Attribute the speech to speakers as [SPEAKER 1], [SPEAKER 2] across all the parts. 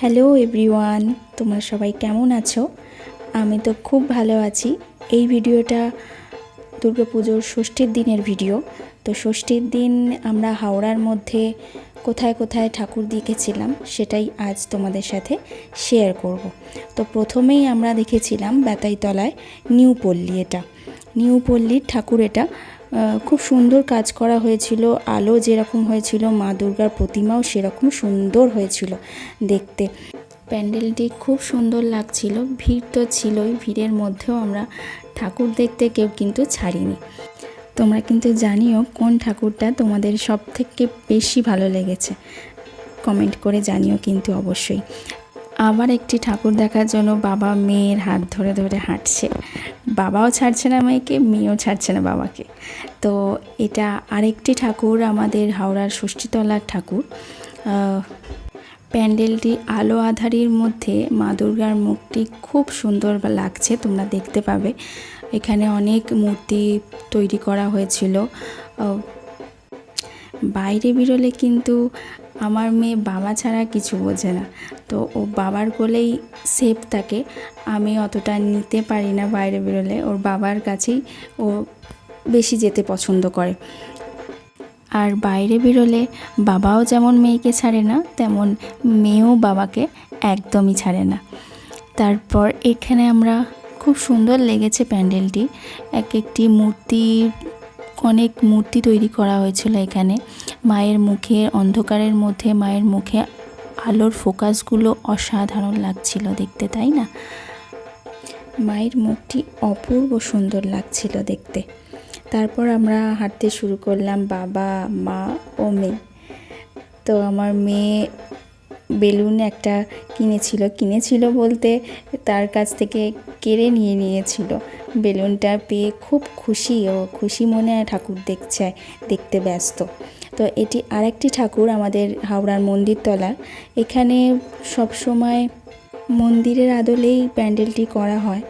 [SPEAKER 1] Hello everyone, তোমরা সবাই কেমন আছো? আমি তো খুব ভালো আছি। এই ভিডিওটা দুর্গাপুজোর ষষ্ঠীর দিনের ভিডিও। তো ষষ্ঠীর দিন আমরা হাওড়ার মধ্যে কোথায় কোথায় ঠাকুর দেখেছিলাম সেটাই আজ তোমাদের সাথে শেয়ার করব। তো প্রথমেই আমরা দেখেছিলাম বেতাইতলায় নিউ পল্লী এটা। নিউ পল্লীর ঠাকুর এটা খুব সুন্দর কাজ করা হয়েছিল। আলো যেরকম হয়েছিল, মা দুর্গার প্রতিমাও সেরকম সুন্দর হয়েছিল দেখতে। প্যান্ডেলটি খুব সুন্দর লাগছিল। ভিড় তো ছিলই, ভিড়ের মধ্যেও আমরা ঠাকুর দেখতে কেউ কিন্তু ছাড়িনি। তোমরা কিন্তু জানিও কোন ঠাকুরটা তোমাদের সব থেকে বেশি ভালো লেগেছে। কমেন্ট করে জানিও কিন্তু অবশ্যই। আবার একটি ঠাকুর দেখার জন্য বাবা মেয়ের হাত ধরে ধরে হাঁটছে। বাবাও ছাড়ছে না মেয়েকে, মেয়েও ছাড়ছে না বাবাকে। তো এটা আরেকটি ঠাকুর, আমাদের হাওড়ার ষষ্ঠীতলার ঠাকুর। প্যান্ডেলটি আলো আধারির মধ্যে মা দুর্গার মুখটি খুব সুন্দর লাগছে, তোমরা দেখতে পাবে। এখানে অনেক মূর্তি তৈরি করা হয়েছিল। বাইরে বেরোলে কিন্তু আমার মেয়ে বাবা ছাড়া কিছু বোঝে না। তো ও বাবার কোলেই সেফ থাকে। আমি অতটা নিতে পারি না বাইরে বেরোলে। ওর বাবার কাছেই ও বেশি যেতে পছন্দ করে। আর বাইরে বেরোলে বাবাও যেমন মেয়েকে ছাড়ে না, তেমন মেয়েও বাবাকে একদমই ছাড়ে না। তারপর এখানে আমরা খুব সুন্দর লেগেছে প্যান্ডেলটি। এক একটি মূর্তি অনেক মূর্তি তৈরি করা হয়েছিল এখানে। মায়ের মুখে, অন্ধকারের মধ্যে মায়ের মুখে আলোর ফোকাসগুলো অসাধারণ লাগছিল দেখতে, তাই না? মায়ের মুখটি অপূর্ব সুন্দর লাগছিল দেখতে। তারপর আমরা হাঁটতে শুরু করলাম বাবা, মা ও মেয়ে। তো আমার মেয়ে বেলুন একটা কিনেছিল। কিনেছিল বলতে তার কাছ থেকে কেড়ে নিয়ে নিয়েছিল। বেলুনটা পেয়ে খুব খুশি ও খুশি মনে ঠাকুর দেখছে, দেখতে ব্যস্ত। তো এটি আরেকটি ঠাকুর আমাদের হাওড়ার মন্দিরতলার এখানে সব সময় মন্দিরের আদলেই প্যান্ডেলটি করা হয়।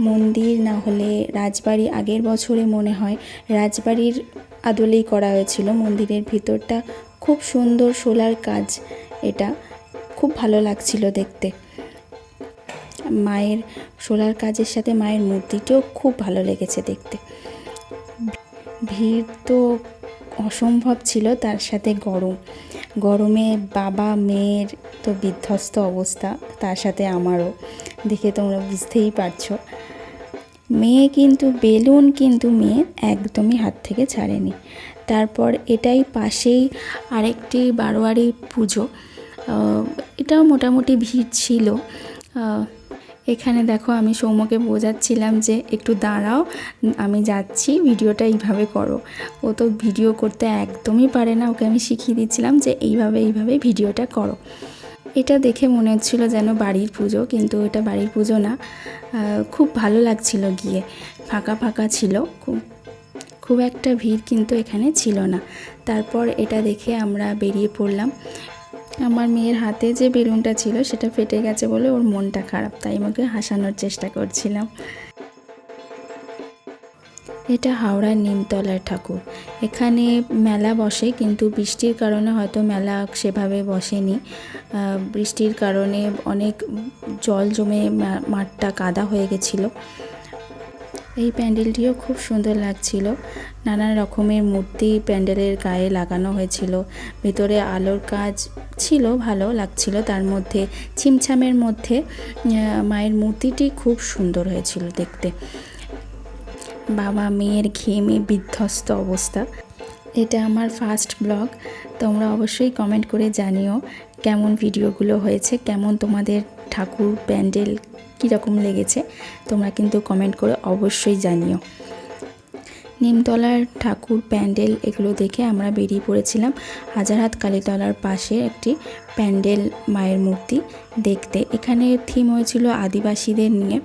[SPEAKER 1] মন্দির না হলে রাজবাড়ি আগের বছরে মনে হয় রাজবাড়ির আদলেই করা হয়েছিল। মন্দিরের ভিতরটা খুব সুন্দর সোলার কাজ এটা। খুব ভালো লাগছিল দেখতে। মায়ের সোলার কাজের সাথে মায়ের মূর্তিটিও খুব ভালো লেগেছে দেখতে। ভিড় তো অসম্ভব ছিল, তার সাথে গরম। গরমে বাবা, মেয়ের তো বিধ্বস্ত অবস্থা, তার সাথে আমারও। দেখে তোমরা বুঝতেই পারছ। মেয়ে কিন্তু, বেলুন কিন্তু মেয়ে একদমই হাত থেকে ছাড়েনি। তারপর এটাই পাশেই আরেকটি বারোয়ারি পুজো। এটাও মোটামুটি ভিড় ছিল। এখানে দেখো আমি সৌম্যকে বোঝাচ্ছিলাম যে একটু দাঁড়াও, আমি যাচ্ছি, ভিডিওটা এইভাবে করো। ও তো ভিডিও করতে একদমই পারে না, ওকে আমি শিখিয়ে দিচ্ছিলাম যে এইভাবে এইভাবে ভিডিওটা করো। এটা দেখে মনে হচ্ছিল যেন বাড়ির পুজো, কিন্তু এটা বাড়ির পুজো না। খুব ভালো লাগছিল গিয়ে, ফাঁকা ফাঁকা ছিল, খুব খুব একটা ভিড় কিন্তু এখানে ছিল না। তারপর এটা দেখে আমরা বেরিয়ে পড়লাম। আমার মেয়ের হাতে যে বেলুনটা ছিল সেটা ফেটে গেছে বলে ওর মনটা খারাপ, তাই আমাকে হাসানোর চেষ্টা করছিলাম। এটা হাওড়ার নিমতলার ঠাকুর। এখানে মেলা বসে, কিন্তু বৃষ্টির কারণে হয়তো মেলা সেভাবে বসেনি। বৃষ্টির কারণে অনেক জল জমে মাঠটা কাদা হয়ে গেছিল। এই প্যান্ডেলটিও খুব সুন্দর লাগছিল। নানান রকমের মূর্তি প্যান্ডেলের গায়ে লাগানো হয়েছিল। ভিতরে আলোর কাজ ছিল, ভালো লাগছিল। তার মধ্যে, ছিমছামের মধ্যে মায়ের মূর্তিটি খুব সুন্দর হয়েছিল দেখতে। বাবা মেয়ের ঘেমে বিধ্বস্ত অবস্থা। এটা আমার ফার্স্ট ব্লগ। তোমরা অবশ্যই কমেন্ট করে জানিও কেমন ভিডিওগুলো হয়েছে, কেমন তোমাদের ঠাকুর প্যান্ডেল কীরকম লেগেছে তোমরা কিন্তু কমেন্ট করে অবশ্যই জানিও। নিমতলার ঠাকুর প্যান্ডেল এগুলো দেখে আমরা বেরিয়ে পড়েছিলাম হাজারহাট কালীতলার পাশে একটি প্যান্ডেল মায়ের মূর্তি দেখতে। এখানে থিম হয়েছিল আদিবাসীদের নিয়ে।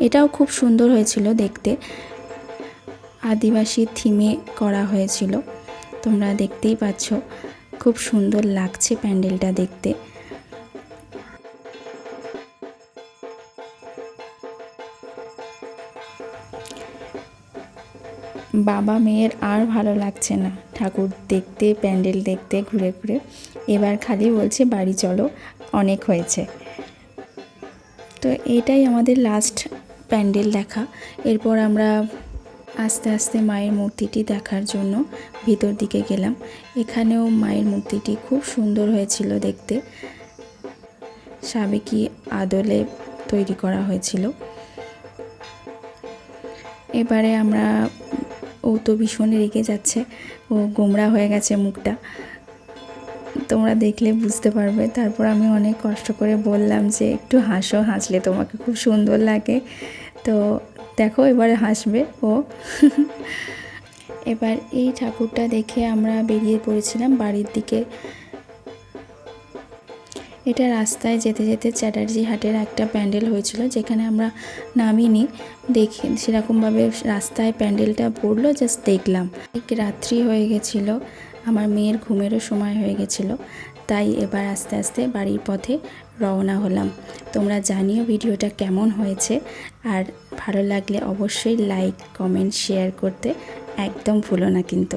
[SPEAKER 1] এটাও খুব সুন্দর হয়েছিল দেখতে। আদিবাসী থিমে করা হয়েছিল। তোমরা দেখতেই পাচ্ছ, খুব সুন্দর লাগছে প্যান্ডেলটা দেখতে। বাবা মেয়ের আর ভালো লাগছে না। ঠাকুর দেখতে, প্যান্ডেল দেখতে, ঘুরে ঘুরে। এবার খালি বলছে, বাড়ি চলো, অনেক হয়েছে। তো এটাই আমাদের লাস্ট প্যান্ডেল দেখা। এরপর আমরা আস্তে আস্তে মায়ের মূর্তিটি দেখার জন্য ভিতর দিকে গেলাম। এখানেও মায়ের মূর্তিটি খুব সুন্দর হয়েছিল দেখতে। সাবেকি আদলে তৈরি করা হয়েছিল। এবারে আমরা ও তো ভীষণ রেগে যাচ্ছে। ও গোমরা হয়ে গেছে মুখটা। তোমরা দেখলে বুঝতে পারবে। তারপর আমি অনেক কষ্ট করে বললাম যে, একটু হাসো, হাসলে তোমাকে খুব সুন্দর লাগে। তো দেখো, এবারে হাসবে ও। এবার এই ঠাকুরটা দেখে আমরা বেরিয়ে পড়েছিলাম বাড়ির দিকে। এটা রাস্তায় যেতে যেতে চ্যাটার্জি হাটের একটা প্যান্ডেল হয়েছিল, যেখানে আমরা নামিনি। দেখি, সেরকমভাবে রাস্তায় প্যান্ডেলটা পড়ল, জাস্ট দেখলাম। রাত্রি হয়ে গেছিল, আমার মেয়ের ঘুমেরও সময় হয়ে গেছিল, তাই এবার আস্তে আস্তে বাড়ির পথে রওনা হলাম। তোমরা জানিও ভিডিওটা কেমন হয়েছে, আর ভালো লাগলে অবশ্যই লাইক, কমেন্ট, শেয়ার করতে একদম ভুলো না কিন্তু।